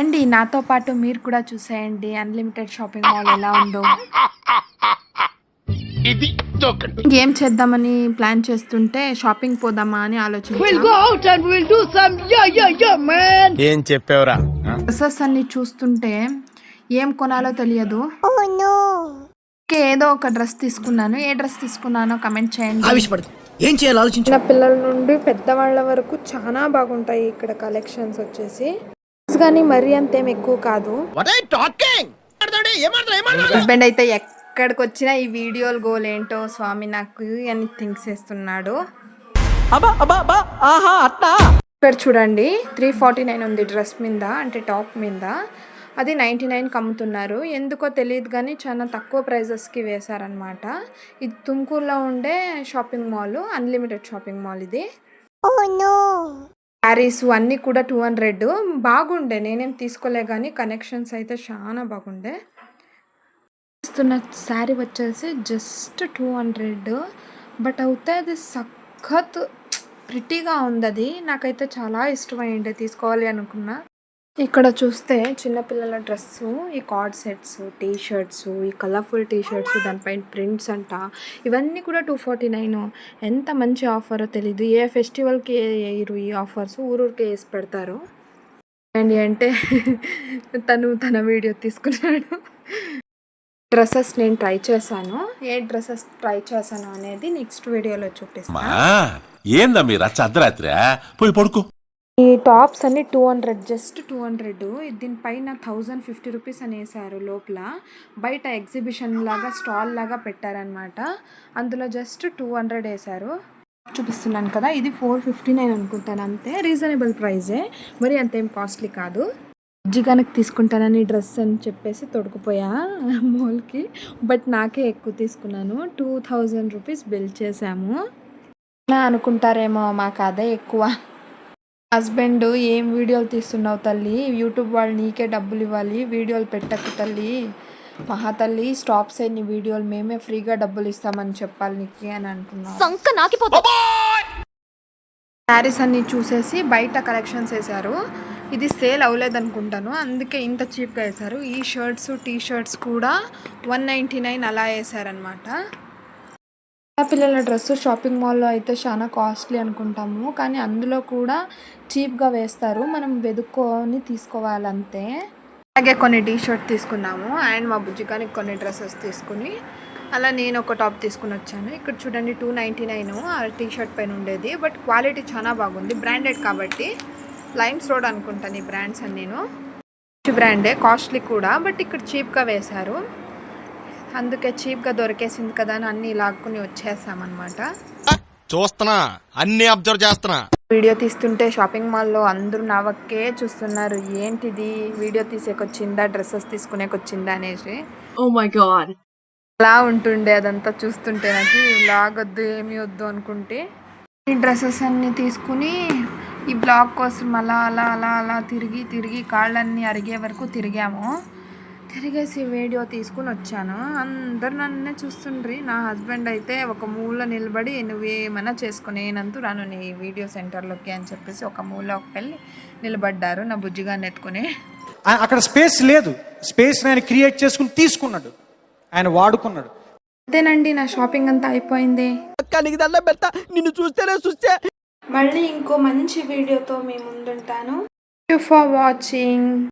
రండి నాతో పాటు మీరు కూడా చూసేయండి. అన్లిమిటెడ్ షాపింగ్ మాల్ ఎలా ఉందో. ఇది ఏం చేద్దామని ప్లాన్ చేస్తుంటే షాపింగ్ పోదామా అని ఆలోచించాను. ఏం చెప్పావురా? డ్రెస్సెస్ అన్ని చూస్తుంటే ఏం కొనాలో తెలియదు. ఓకే, ఏదో ఒక డ్రెస్ తీసుకున్నాను. ఏ డ్రెస్ తీసుకున్నానో కమెంట్ చేయండి. ఏం చేయాలో పిల్లల నుండి పెద్దవాళ్ళ వరకు చాలా బాగుంటాయి ఇక్కడ కలెక్షన్స్ వచ్చేసి. కానీ మరీ అంతేం ఎక్కువ కాదు. వాట్ ఐ టాకింగ్ ఏమాడతాడు ఏమాడతాడు హస్బెండ్ అయితే ఎక్కడికి వచ్చినా ఈ వీడియోలు గోల్ ఏంటో స్వామి నాకు అని థింక్స్ చేస్తున్నాడు. ఇక్కడ చూడండి త్రీ ఫార్టీ నైన్ ఉంది డ్రెస్ మీద అంటే టాప్ మీద. అది నైంటీ నైన్కి అమ్ముతున్నారు ఎందుకో తెలియదు కానీ చాలా తక్కువ ప్రైజెస్కి వేశారనమాట ఇది తుమ్కూరులో ఉండే shopping mall unlimited shopping mall ఇది. శారీస్ అన్నీ కూడా టూ హండ్రెడ్ బాగుండే. నేనేం తీసుకోలే కానీ కనెక్షన్స్ అయితే చాలా బాగుండే. ఇస్తున్న శారీ వచ్చేసి జస్ట్ టూ హండ్రెడ్ బట్ అయితే అది సఖత్ ప్రిటీగా ఉంది అది నాకైతే చాలా ఇష్టమైంది తీసుకోవాలి అనుకున్నా. ఇక్కడ చూస్తే చిన్నపిల్లల డ్రెస్సు ఈ కార్డ్ సెట్స్ టీ షర్ట్స్ ఈ కలర్ఫుల్ టీ షర్ట్స్ దానిపైన ప్రింట్స్ అంట. ఇవన్నీ కూడా టూ ఫార్టీ నైన్ ఎంత మంచి ఆఫరో తెలీదు. ఏ ఫెస్టివల్కి వేయరు ఈ ఆఫర్స్? ఊరూరికి వేసి పెడతారు. అండి అంటే తను తన వీడియో తీసుకున్నాడు. డ్రెస్సెస్ నేను ట్రై చేశాను. ఏ డ్రెస్సెస్ ట్రై చేశాను అనేది నెక్స్ట్ వీడియోలో చూపిస్తాను మా ఏందా మీరు అర్ధరాత్రి పోయి పడుకో. ఈ టాప్స్ అన్ని two hundred just two hundred. దీనిపైన థౌజండ్ ఫిఫ్టీ రూపీస్ అని వేసారు లోపల. బయట ఎగ్జిబిషన్ లాగా స్టాల్ లాగా పెట్టారనమాట అందులో జస్ట్ టూ హండ్రెడ్ వేసారు. చూపిస్తున్నాను కదా ఇది ఫోర్ ఫిఫ్టీ నైన్ అనుకుంటాను అంతే. రీజనబుల్ ప్రైజే. మరి అంతేం కాస్ట్లీ కాదు. జిగానికి తీసుకుంటానని డ్రెస్ అని చెప్పేసి తొడుకుపోయా మాల్కి. బట్ నాకే ఎక్కువ తీసుకున్నాను. టూ థౌజండ్ రూపీస్ బిల్ చేశాము. అనుకుంటారేమో మాకు అదే ఎక్కువ. హస్బెండ్ ఏం వీడియోలు తీస్తున్నావు తల్లి? యూట్యూబ్ వాళ్ళు నీకే డబ్బులు ఇవ్వాలి వీడియోలు పెట్టకు తల్లి. మహా తల్లి స్టాప్ సైడ్ నీ వీడియోలు మేమే ఫ్రీగా డబ్బులు ఇస్తామని చెప్పాలి నీకు అని అంటున్నాను సంక నాకిపోతా. శారీస్ అన్ని చూసేసి బయట కలెక్షన్స్ వేశారు. ఇది సేల్ అవ్వలేదు అనుకుంటాను అందుకే ఇంత చీప్గా వేశారు. ఈ షర్ట్స్ టీ షర్ట్స్ కూడా వన్ నైంటీ నైన్ అలా వేశారనమాట పిల్లల డ్రెస్ షాపింగ్ మాల్లో అయితే చాలా కాస్ట్లీ అనుకుంటాము. కానీ అందులో కూడా చీప్గా వేస్తారు. మనం వెతుక్కొని తీసుకోవాలంతే. అలాగే కొన్ని టీ షర్ట్ తీసుకున్నాము. అండ్ మా బుజ్జికానికి కొన్ని డ్రెస్సెస్ తీసుకుని అలా నేను ఒక టాప్ తీసుకుని వచ్చాను. ఇక్కడ చూడండి టూ నైంటీ నైన్ ఆ టీ షర్ట్ పైన ఉండేది. బట్ క్వాలిటీ చాలా బాగుంది. బ్రాండెడ్ కాబట్టి లైమ్స్ రోడ్ అనుకుంటాను ఈ బ్రాండ్స్ అని నేను. మంచి బ్రాండే కాస్ట్లీ కూడా. బట్ ఇక్కడ చీప్గా వేశారు. అందుకే చీప్గా దొరికేసింది కదా అని అన్నీ లాక్కుని వచ్చేసామన్నమాట. చూస్తున్నా. అన్ని అబ్జర్వ్ చేస్తున్నా. వీడియో తీస్తుంటే షాపింగ్ మాల్లో అందరూ నా వక్కే చూస్తున్నారు. ఏంటిది? వీడియో తీసేకొచ్చిందా? డ్రెస్సెస్ తీసుకునేకొచ్చిందా అనేసి. ఓ మై గాడ్ అలా ఉంటుండే అదంతా చూస్తుంటే నాకు. వద్దు ఏమీ వద్దు అనుకుంటే. ఈ డ్రెస్సెస్ అన్నీ తీసుకుని ఈ బ్లాగ్ కోసం అలా అలా అలా అలా తిరిగి తిరిగి కాళ్ళన్నీ అరిగే వరకు తిరిగాము. తిరిగేసి వీడియో తీసుకుని వచ్చాను. అందరు నన్నే చూస్తుండ్రి. నా హస్బెండ్ అయితే ఒక మూల నిలబడి నువ్వేమైనా చేసుకుని నేనంతూ రాను నీ వీడియో సెంటర్లోకి అని చెప్పేసి ఒక మూలకి వెళ్ళి నిలబడ్డారు. నా బుజ్జిగాన్ని ఎత్తుకుని. ఆ- అక్కడ స్పేస్ లేదు. స్పేస్ ఆయన క్రియేట్ చేసుకుని తీసుకున్నాడు. ఆయన వాడుకున్నాడు. అంతేనండి నా షాపింగ్ అంతా అయిపోయింది. నీకు దండం పెడతా. నిన్ను చూస్తేనే చూస్తే. మళ్ళీ ఇంకో మంచి వీడియోతో మీ ముందుంటాను. For watching